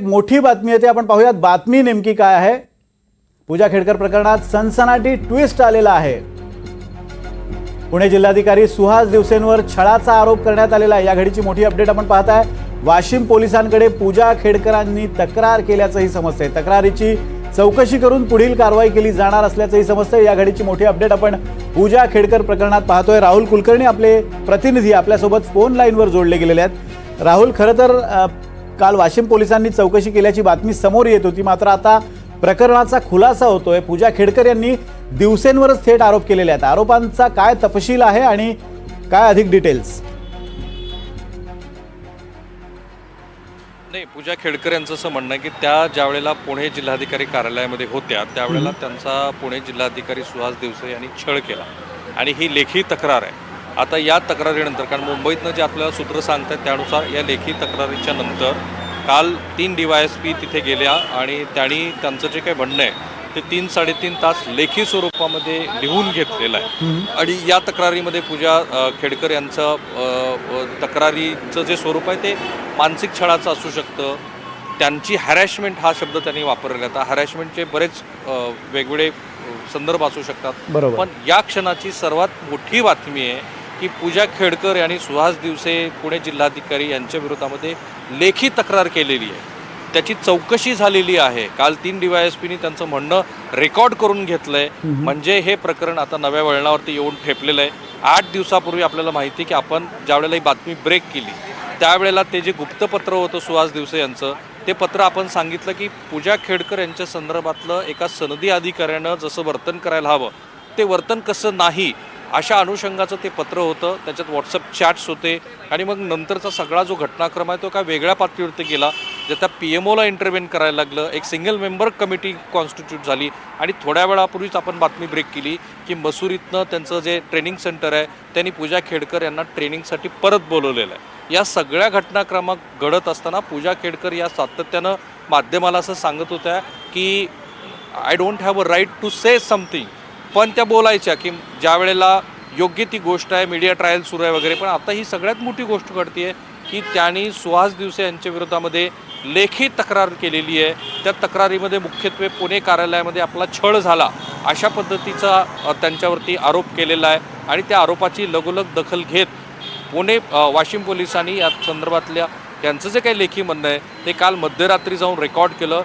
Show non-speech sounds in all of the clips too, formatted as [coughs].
एक मोठी बातमी येते आपण पाहूयात. बातमी नेमकी काय आहे? पूजा खेडकर प्रकरणात सनसनाटी ट्विस्ट आलेला आहे. पुणे जिल्हाधिकारी सुहास दिवसेंवर छळाचा आरोप करण्यात आलेला आहे. या घडीची मोठी अपडेट आपण पाहताय. वाशिम पोलिसांकडे पूजा खेडकरांनी तक्रार केल्याचंही समजतंय. तक्रारीची चौकशी करून पुढील कारवाई केली जाणार असल्याचंही समजतंय. या घडीची मोठी अपडेट आपण पूजा खेडकर प्रकरणात पाहतोय. राहुल कुलकर्णी आपले प्रतिनिधी आपल्यासोबत फोन लाईनवर जोडले गेलेले आहेत. राहुल खरं तर काल वाशिम पोलिसांनी चौकशी केल्याची बातमी समोर येत होती. मात्र आता प्रकरणाचा खुलासा होतोय. पूजा खेडकर यांनी दिवसेंवरच थेट आरोप केलेले आहेत. आरोपांचा काय तपशील आहे आणि काय अधिक डिटेल्स नाही पूजा खेडकर यांचं असं म्हणणं आहे की त्या ज्यावेळेला पुणे जिल्हाधिकारी कार्यालयामध्ये होत्या त्यावेळेला त्यांचा पुणे जिल्हाधिकारी सुहास दिवसे यांनी छळ केला. आणि ही लेखी तक्रार आहे. आता या तक्रारीनंतर कारण मुंबईतनं जे आपल्याला सूत्र सांगतात त्यानुसार या लेखी तक्रारीच्या नंतर काल तीन डी वाय एस पी तिथे गेल्या आणि त्यांनी त्यांचं जे काही म्हणणं आहे ते तीन साडेतीन तास लेखी स्वरूपामध्ये लिहून घेतलेलं आहे. आणि या तक्रारीमध्ये पूजा खेडकर यांचं तक्रारीचं जे स्वरूप आहे ते मानसिक छळाचं असू शकतं. त्यांची हॅरॅशमेंट हा शब्द त्यांनी वापरलेला आहे. आता हॅरॅशमेंटचे बरेच वेगवेगळे संदर्भ असू शकतात. पण या क्षणाची सर्वात मोठी बातमी आहे की पूजा खेडकर यांनी सुहास दिवसे पुणे जिल्हाधिकारी यांच्या विरोधामध्ये लेखी तक्रार केलेली आहे. त्याची चौकशी झालेली आहे. काल तीन डीवायएसपीनी त्यांचं म्हणणं रेकॉर्ड करून घेतलंय. म्हणजे हे प्रकरण आता नव्या वळणावरती येऊन ठेपलेलं आहे. आठ दिवसापूर्वी आपल्याला माहिती की आपण ज्यावेळेला ही बातमी ब्रेक केली त्यावेळेला ते जे गुप्तपत्र होतं सुहास दिवसे यांचं ते पत्र आपण सांगितलं की पूजा खेडकर यांच्या संदर्भातलं एका सनदी अधिकाऱ्यानं जसं वर्तन करायला हवं ते वर्तन कसं नाही अशा अनुषंगाचं ते पत्र होतं त्याच्यात व्हॉट्सअप चॅट्स होते आणि मग नंतरचा सगळा जो घटनाक्रम आहे तो काय वेगळ्या पातळीवरती गेला ज्यात पी एम ओला इंटरव्हेन करायला लागलं. एक सिंगल मेंबर कमिटी कॉन्स्टिट्यूट झाली आणि थोड्या वेळापूर्वीच आपण बातमी ब्रेक केली की मसुरीतनं त्यांचं जे ट्रेनिंग सेंटर आहे त्यांनी पूजा खेडकर यांना ट्रेनिंगसाठी परत बोलवलेलं आहे. या सगळ्या घटनाक्रमात घडत असताना पूजा खेडकर या सातत्यानं माध्यमाला असं सांगत होत्या की I don't have a right to say something पण त्या बोलायच्या की ज्या वेळेला योग्य ती गोष्ट आहे मीडिया ट्रायल सुरू आहे वगैरे पण आता ही सगळ्यात मोठी गोष्ट घडते की त्यांनी सुहास दिवसे यांच्या विरोधामध्ये लेखी तक्रार केलेली आहे. त्या तक्रारीमध्ये मुख्यत्वे पुणे कार्यालयामध्ये आपला छळ झाला. अशा पद्धतीचा त्यांच्यावरती आरोप केलेला आहे आणि त्या आरोपाची लगोलग दखल घेत पुणे वाशिम पोलिसांनी या संदर्भातल्या त्यांचं जे काही लेखी म्हणणं आहे ते काल मध्यरात्री जाऊन रेकॉर्ड केलं.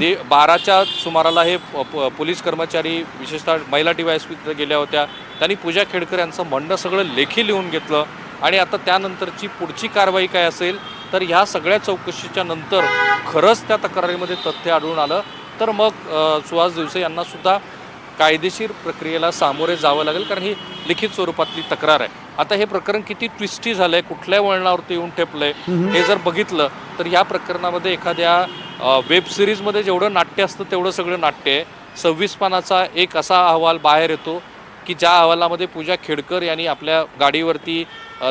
ते बाराच्या सुमाराला हे प- प- पोलीस कर्मचारी विशेषतः महिला डी वाय एस गेल्या होत्या. त्यांनी पूजा खेडकर यांचं म्हणणं सगळं लेखी लिहून घेतलं. आणि आता त्यानंतरची पुढची कारवाई काय असेल तर ह्या सगळ्या चौकशीच्या नंतर खरंच त्या तक्रारीमध्ये तथ्य आढळून आलं. तर मग सुहास दिवसे यांना सुद्धा कायदेशीर प्रक्रियेला सामोरे जावं लागेल कारण ही लिखित स्वरूपातली तक्रार आहे. आता हे प्रकरण किती ट्विस्टी झालंय कुठल्या वळणावरती येऊन ठेपलंय हे जर बघितलं तर या प्रकरणामध्ये एखाद्या वेब सिरीजमध्ये जेवढं नाट्य असतं तेवढं सगळं नाट्य आहे. सव्वीस पानाचा एक असा अहवाल बाहेर येतो की ज्या अहवालामध्ये पूजा खेडकर यांनी आपल्या गाडीवरती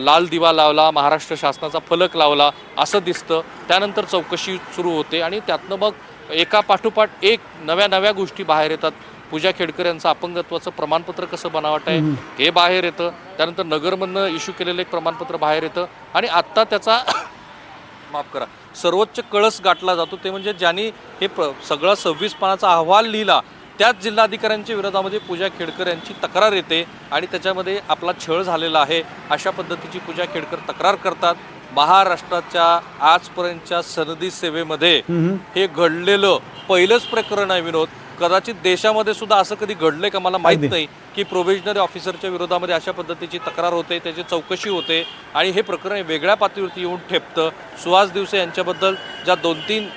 लाल दिवा लावला महाराष्ट्र शासनाचा फलक लावला असं दिसतं. त्यानंतर चौकशी सुरू होते आणि त्यातनं मग एका पाठोपाठ एक नव्या नव्या गोष्टी बाहेर येतात. पूजा खेडकर यांचं अपंगत्वाचं प्रमाणपत्र कसं बनावट आहे? हे बाहेर येतं. त्यानंतर नगरमधनं इश्यू केलेलं एक प्रमाणपत्र बाहेर येतं. आणि आत्ता त्याचा [coughs] माफ करा. सर्वोच्च कळस गाठला जातो. ते म्हणजे ज्यांनी हे प्र सगळा सव्वीस पानाचा अहवाल लिहिला त्याच जिल्हाधिकाऱ्यांच्या विरोधामध्ये पूजा खेडकर यांची तक्रार येते आणि त्याच्यामध्ये आपला छळ झालेला आहे. अशा पद्धतीची पूजा खेडकर तक्रार करतात. महाराष्ट्राच्या आजपर्यंतच्या सनदी सेवेमध्ये हे घडलेलं पहिलंच प्रकरण आहे विनोद. कदाचित देशामध्ये सुद्धा असं कधी घडलंय का? मला माहीत नाही की प्रोव्हिजनरी ऑफिसरच्या विरोधामध्ये अशा पद्धतीची तक्रार होते त्याची चौकशी होते आणि हे प्रकरण वेगळ्या पातळीवरती येऊन ठेपतं. सुहास दिवसे यांच्याबद्दल ज्या दोन तीन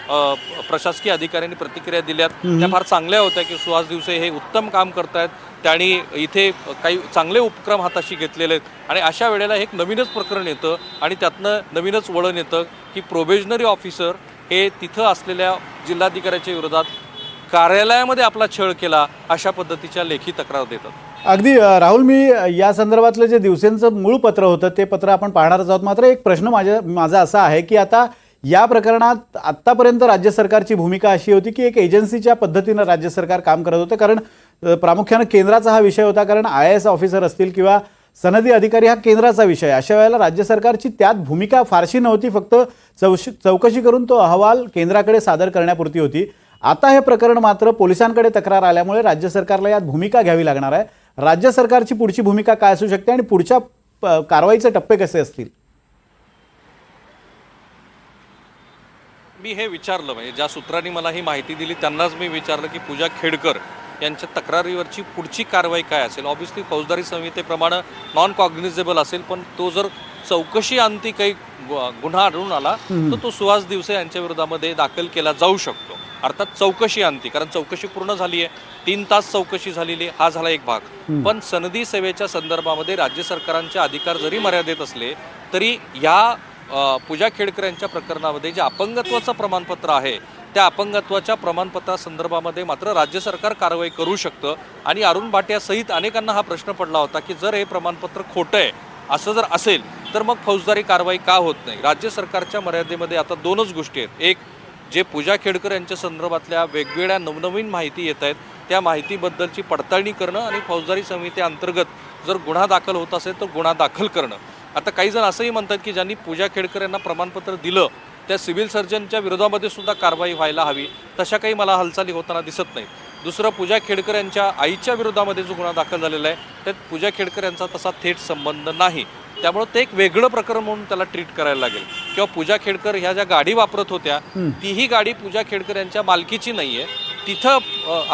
प्रशासकीय अधिकाऱ्यांनी प्रतिक्रिया दिल्यात त्या फार चांगल्या होत्या की सुहास दिवसे हे उत्तम काम करतायत. त्यांनी इथे काही चांगले उपक्रम हाताशी घेतलेले आहेत आणि अशा वेळेला एक नवीनच प्रकरण येतं आणि त्यातनं नवीनच वळण येतं की प्रोव्हिजनरी ऑफिसर हे तिथं असलेल्या जिल्हाधिकाऱ्याच्या विरोधात कार्यालयामध्ये आपला छळ केला अशा पद्धतीच्या लेखी तक्रार देतात. अगदी राहुल मी या संदर्भातलं जे दिवसेंचं मूळ पत्र होतं ते पत्र आपण पाहणारच आहोत. मात्र एक प्रश्न माझ्या माझा असा आहे की आता या प्रकरणात आत्तापर्यंत राज्य सरकारची भूमिका अशी होती की एक एजन्सीच्या पद्धतीनं राज्य सरकार काम करत होतं. कारण प्रामुख्यानं केंद्राचा हा विषय होता. कारण आय एस ऑफिसर असतील किंवा सनदी अधिकारी हा केंद्राचा विषय अशा वेळेला राज्य सरकारची त्यात भूमिका फारशी नव्हती. फक्त चौश चौकशी करून तो अहवाल केंद्राकडे सादर करण्यापुरती होती. आता हे प्रकरण मात्र पोलिसांकडे तक्रार आल्यामुळे राज्य सरकारला यात भूमिका घ्यावी लागणार आहे. राज्य सरकारची पुढची भूमिका काय असू शकते आणि पुढच्या कारवाईचे टप्पे कसे असतील? मी हे विचारलं म्हणजे ज्या सूत्रांनी मला ही माहिती दिली त्यांनाच मी विचारलं की पूजा खेडकर यांच्या तक्रारीवरची पुढची कारवाई काय असेल? ऑब्व्हियसली फौजदारी संहितेप्रमाणे नॉन कॉग्निझेबल असेल पण तो जर चौकशी अंती काही गुन्हा आढळून आला तर तो सुहास दिवसे यांच्या विरोधामध्ये दाखल केला जाऊ शकतो. अर्थात चौकशी अंती कारण चौकशी पूर्ण झाली आहे तीन तास चौकशी झालेली आहे, हा झाला एक भाग. पण सनदी सेवेच्या संदर्भामध्ये राज्य सरकारांचे अधिकार जरी मर्यादित असले तरी या पूजा खेडकर यांच्या प्रकरणामध्ये जे अपंगत्वाचं प्रमाणपत्र आहे त्या अपंगत्वाच्या प्रमाणपत्रासंदर्भामध्ये मात्र राज्य सरकार कारवाई करू शकतं. आणि अरुण भाटियासहित अनेकांना हा प्रश्न पडला होता की जर हे प्रमाणपत्र खोटं आहे असं जर असेल तर मग फौजदारी कारवाई का होत नाही? राज्य सरकारच्या मर्यादेमध्ये आता दोनच गोष्टी आहेत. एक जे पूजा खेडकर यांच्या संदर्भातल्या वेगवेगळ्या नवनवीन माहिती येत आहेत त्या माहितीबद्दलची पडताळणी करणं आणि फौजदारी समितीअंतर्गत जर गुन्हा दाखल होत असेल तर गुन्हा दाखल करणं. आता काही जण असंही म्हणतात की ज्यांनी पूजा खेडकर यांना प्रमाणपत्र दिलं त्या सिव्हिल सर्जनच्या विरोधामध्ये सुद्धा कारवाई व्हायला हवी तशा काही मला हालचाली होताना दिसत नाहीत. दुसरं पूजा खेडकर यांच्या आईच्या विरोधामध्ये जो गुन्हा दाखल झालेला आहे त्यात पूजा खेडकर यांचा तसा थेट संबंध नाही. त्यामुळं ते एक वेगळं प्रकरण म्हणून त्याला ट्रीट करायला लागेल. किंवा पूजा खेडकर ह्या ज्या गाडी वापरत होत्या तीही गाडी पूजा खेडकर यांच्या मालकीची नाही आहे तिथं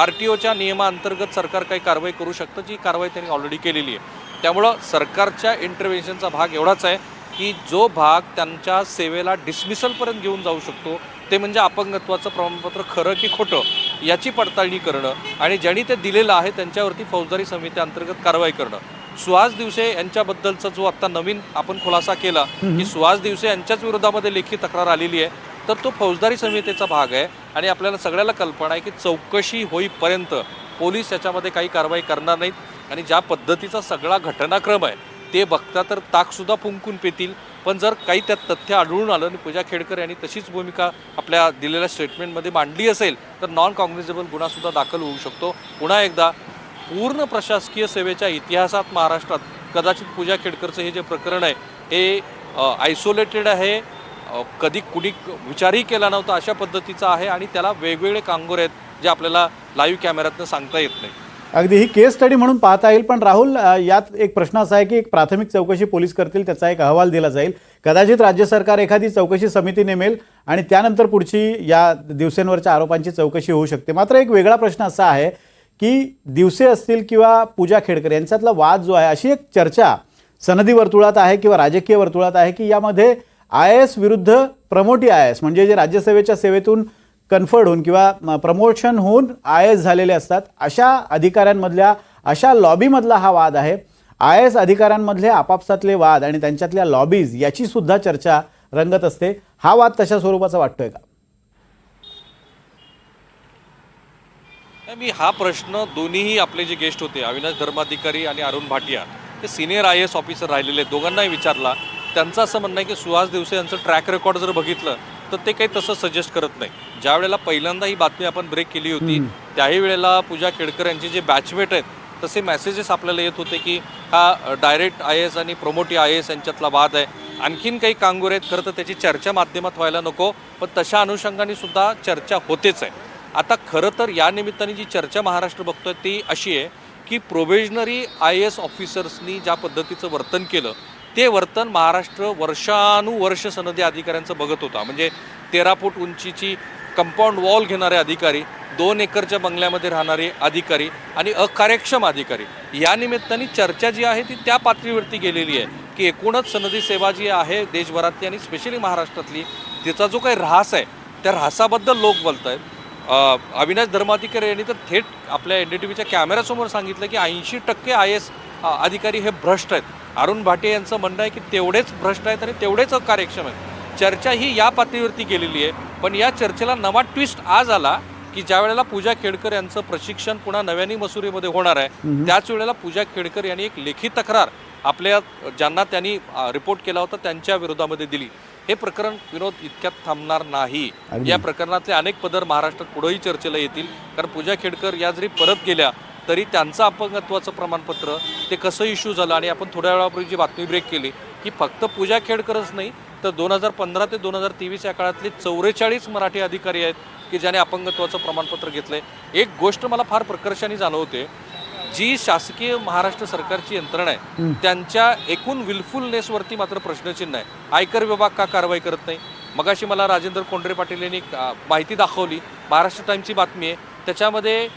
आर टी ओच्या नियमाअंतर्गत सरकार काही कारवाई करू शकतं जी कारवाई त्यांनी ऑलरेडी केलेली आहे. त्यामुळं सरकारच्या इंटरव्हेन्शनचा भाग एवढाच आहे की जो भाग त्यांच्या सेवेला डिसमिसलपर्यंत घेऊन जाऊ शकतो ते म्हणजे अपंगत्वाचं प्रमाणपत्र खरं की खोटं याची पडताळणी करणं आणि ज्यांनी ते दिलेलं आहे त्यांच्यावरती फौजदारी समितीअंतर्गत कारवाई करणं. सुहास दिवसे यांच्याबद्दलचा जो आता नवीन आपण खुलासा केला की सुहास दिवसे यांच्याच विरोधामध्ये लेखी तक्रार आलेली आहे तर तो फौजदारी संहितेचा भाग आहे आणि आपल्याला सगळ्याला कल्पना आहे की चौकशी होईपर्यंत पोलीस याच्यामध्ये काही कारवाई करणार नाहीत आणि ज्या पद्धतीचा सगळा घटनाक्रम आहे ते बघता तर ताकसुद्धा फुंकून पेतील. पण जर काही त्यात तथ्य आढळून आलं आणि पूजा खेडकर यांनी तशीच भूमिका आपल्या दिलेल्या स्टेटमेंटमध्ये मांडली असेल तर नॉन कॉग्निझेबल गुन्हासुद्धा दाखल होऊ शकतो. पुन्हा एकदा पूर्ण प्रशासकीय सेवेच्या इतिहासात महाराष्ट्रात कदाचित पूजा खेडकरचं हे जे प्रकरण आहे हे आयसोलेटेड आहे. कधी कुणी विचारही केला नव्हता अशा पद्धतीचा आहे आणि त्याला वेगवेगळे कांगोर आहेत जे आपल्याला लाईव्ह कॅमेऱ्यातनं सांगता येत नाही. अगदी ही केस स्टडी म्हणून पाहता येईल पण राहुल यात एक प्रश्न असा आहे की एक प्राथमिक चौकशी पोलीस करतील त्याचा एक अहवाल दिला जाईल. कदाचित राज्य सरकार एखादी चौकशी समिती नेमेल आणि त्यानंतर पुढची या दिवसेंवरच्या आरोपांची चौकशी होऊ शकते. मात्र एक वेगळा प्रश्न असा आहे की दिवसे असतील किंवा पूजा खेडकर यांच्यातला वाद जो आहे अशी एक चर्चा सनदी वर्तुळात आहे किंवा राजकीय वर्तुळात आहे की यामध्ये आय एस विरुद्ध प्रमोटी आय एस म्हणजे जे राज्यसेवेच्या सेवेतून कन्फर्ड होऊन किंवा प्रमोशन होऊन आय एस झालेले असतात अशा अधिकाऱ्यांमधल्या अशा लॉबीमधला हा वाद आहे. आय एस अधिकाऱ्यांमधले आपापसातले वाद आणि त्यांच्यातल्या लॉबीज याचीसुद्धा चर्चा रंगत असते. हा वाद तशा स्वरूपाचा वाटतोय का? मी हा प्रश्न दोन्हीही आपले जे गेस्ट होते अविनाश धर्माधिकारी आणि अरुण भाटिया ते सिनियर आय एस ऑफिसर राहिलेले आहेत. दोघांनाही विचारला. त्यांचं असं म्हणणं आहे की सुहास दिवसे यांचं ट्रॅक रेकॉर्ड जर बघितलं तर ते काही तसं सजेस्ट करत नाही. ज्या वेळेला पहिल्यांदा ही बातमी आपण ब्रेक केली होती त्याही वेळेला पूजा खेडकर यांचे जे बॅचमेट आहेत तसे मेसेजेस आपल्याला येत होते की हा डायरेक्ट आय एस आणि प्रोमोटी आय एस यांच्यातला वाद आहे. आणखीन काही कांगोर आहेत खरं तर त्याची चर्चा माध्यमात व्हायला नको पण तशा अनुषंगाने सुद्धा चर्चा होतेच आहे. आता खरं तर या निमित्ताने जी चर्चा महाराष्ट्र बघतोय ती अशी आहे की प्रोबेशनरी आय एस ऑफिसर्सनी ज्या पद्धतीचं वर्तन केलं ते वर्तन महाराष्ट्र वर्षानुवर्ष सनदी अधिकाऱ्यांचं बघत होता. म्हणजे तेरा फूट उंचीची कंपाऊंड वॉल घेणारे अधिकारी दोन एकरच्या बंगल्यामध्ये राहणारे अधिकारी आणि अकार्यक्षम अधिकारी या निमित्ताने चर्चा जी आहे ती त्या पातळीवरती गेलेली आहे की एकूणच सनदी सेवा जी आहे देशभरातली आणि स्पेशली महाराष्ट्रातली तिचा जो काही ऱ्हास आहे त्या ऱ्हासाबद्दल लोक बोलत आहेत अविनाश धर्माधिकारी यांनी तर थेट आपल्या एन डी टी व्हीच्या कॅमेऱ्यासमोर सांगितलं की ऐंशी टक्के आय एस अधिकारी हे भ्रष्ट आहेत. अरुण भाटे यांचं म्हणणं आहे की तेवढेच भ्रष्ट आहेत आणि तेवढेच अकार्यक्षम आहेत. चर्चा ही या पातळीवरती गेलेली आहे. पण या चर्चेला नवा ट्विस्ट आज आला की ज्या वेळेला पूजा खेडकर यांचं प्रशिक्षण पुन्हा नव्याने मसुरीमध्ये होणार आहे त्याच वेळेला पूजा खेडकर यांनी एक लेखी तक्रार आपल्या ज्यांना त्यांनी रिपोर्ट केला होता त्यांच्या विरोधामध्ये दिली. हे प्रकरण विनोद इतक्यात थांबणार नाही. या प्रकरणातले अनेक पदर महाराष्ट्रात पुढेही चर्चेला येतील. कारण पूजा खेडकर या जरी परत गेल्या तरी त्यांचं अपंगत्वाचं प्रमाणपत्र ते कसं इश्यू झालं आणि आपण थोड्या वेळापूर्वी जी बातमी ब्रेक केली की फक्त पूजा खेडकरच नाही तर दोन हजार पंधरा ते दोन हजार तेवीस या काळातले चौवेचाळीस मराठी अधिकारी आहेत की ज्याने अपंगत्वाचं प्रमाणपत्र घेतलंय. एक गोष्ट मला फार प्रकर्षाने जाणवते जी शासकीय महाराष्ट्र सरकारची यंत्रणा आहे त्यांच्या एकूण विलफुलनेसवरती मात्र प्रश्नचिन्ह आहे. आयकर विभाग का कारवाई करत नाही? मगाशी मला राजेंद्र कोंडरे पाटील यांनी माहिती दाखवली. महाराष्ट्र टाईमची बातमी आहे. त्याच्यामध्ये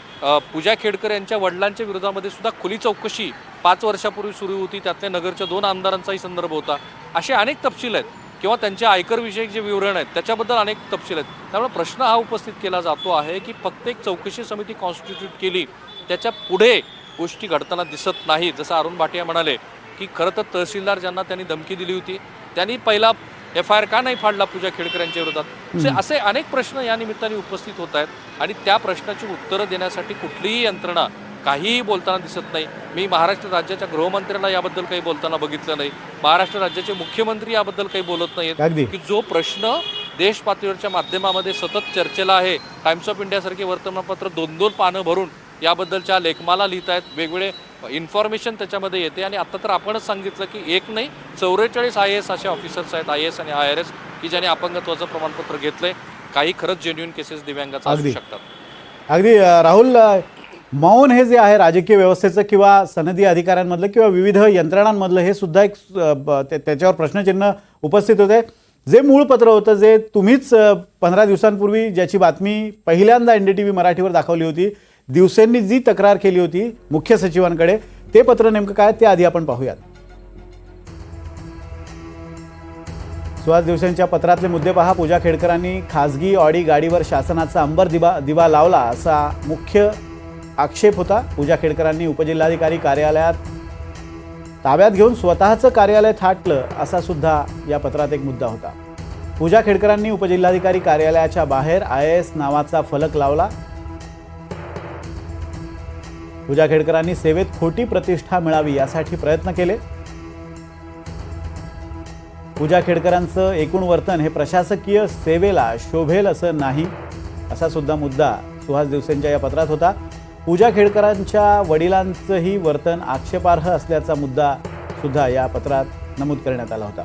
पूजा खेडकर यांच्या वडिलांच्या विरोधामध्ये सुद्धा खुली चौकशी पाच वर्षापूर्वी सुरू होती. त्यातल्या नगरच्या दोन आमदारांचाही संदर्भ होता. असे अनेक तपशील आहेत. किंवा त्यांच्या आयकरविषयक जे विवरण आहेत त्याच्याबद्दल अनेक तपशील आहेत. त्यामुळे प्रश्न हा उपस्थित केला जातो आहे की फक्त एक चौकशी समिती कॉन्स्टिट्यूट केली त्याच्या पुढे गोष्टी घडताना दिसत नाही. जसं अरुण भाटिया म्हणाले की खरं तर तहसीलदार ज्यांना त्यांनी धमकी दिली होती त्यांनी पहिला एफ आय आर का नाही फाडला पूजा खेडकर यांच्या विरोधात असे- असे अनेक प्रश्न या निमित्ताने उपस्थित होत आहेत आणि त्या प्रश्नाची उत्तरं देण्यासाठी कुठलीही यंत्रणा काहीही बोलताना दिसत नाही. मी महाराष्ट्र राज्याच्या गृहमंत्र्यांना याबद्दल काही बोलताना बघितलं नाही. महाराष्ट्र राज्याचे मुख्यमंत्री याबद्दल काही बोलत नाहीत. की जो प्रश्न देश पातळीवरच्या माध्यमामध्ये सतत चर्चेला आहे टाइम्स ऑफ इंडियासारखे वर्तमानपत्र दोन दोन पानं भरून याबद्दलच्या लेखमाला लिहित आहेत. वेगवेगळे इन्फॉर्मेशन त्याच्यामध्ये येते. आणि आता तर आपणच सांगितलं की एक नाही चौवेचाळीस आय एस असे ऑफिसर्स आहेत आय एस आणि आय आर एस की ज्याने अपंगत्वाचं प्रमाणपत्र घेतलंय. काही खरंच जेन्युन केसेस दिव्यांगाचा असू. शकतात. अगदी राहुल मौन हे जे आहे राजकीय व्यवस्थेचं किंवा सनदी अधिकाऱ्यांमधलं किंवा विविध यंत्रणांमधलं हे सुद्धा एक त्याच्यावर प्रश्नचिन्ह उपस्थित होते. जे मूळ पत्र होतं जे तुम्हीच पंधरा दिवसांपूर्वी ज्याची बातमी पहिल्यांदा एन डी टी व्ही मराठीवर दाखवली होती दिवसेंनी जी तक्रार केली होती मुख्य सचिवांकडे ते पत्र नेमकं काय ते आधी आपण पाहूयात. सुहास दिवसांच्या पत्रातले मुद्दे पहा. पूजा खेडकरांनी खासगी ऑडी गाडीवर शासनाचा अंबर दिवा दिवा लावला असा मुख्य आक्षेप होता. पूजा खेडकरांनी उपजिल्हाधिकारी कार्यालयात ताब्यात घेऊन स्वतःचं कार्यालय थाटलं असा सुद्धा या पत्रात एक मुद्दा होता. पूजा खेडकरांनी उपजिल्हाधिकारी कार्यालयाच्या बाहेर आय एस नावाचा फलक लावला. पूजा खेडकरांनी सेवेत खोटी प्रतिष्ठा मिळावी यासाठी प्रयत्न केले. पूजा खेडकरांचं एकूण वर्तन हे प्रशासकीय सेवेला शोभेल असं नाही असा सुद्धा मुद्दा सुहास दिवसेंच्या या पत्रात होता. पूजा खेडकरांच्या वडिलांचंही वर्तन आक्षेपार्ह असल्याचा मुद्दा सुद्धा या पत्रात नमूद करण्यात आला होता.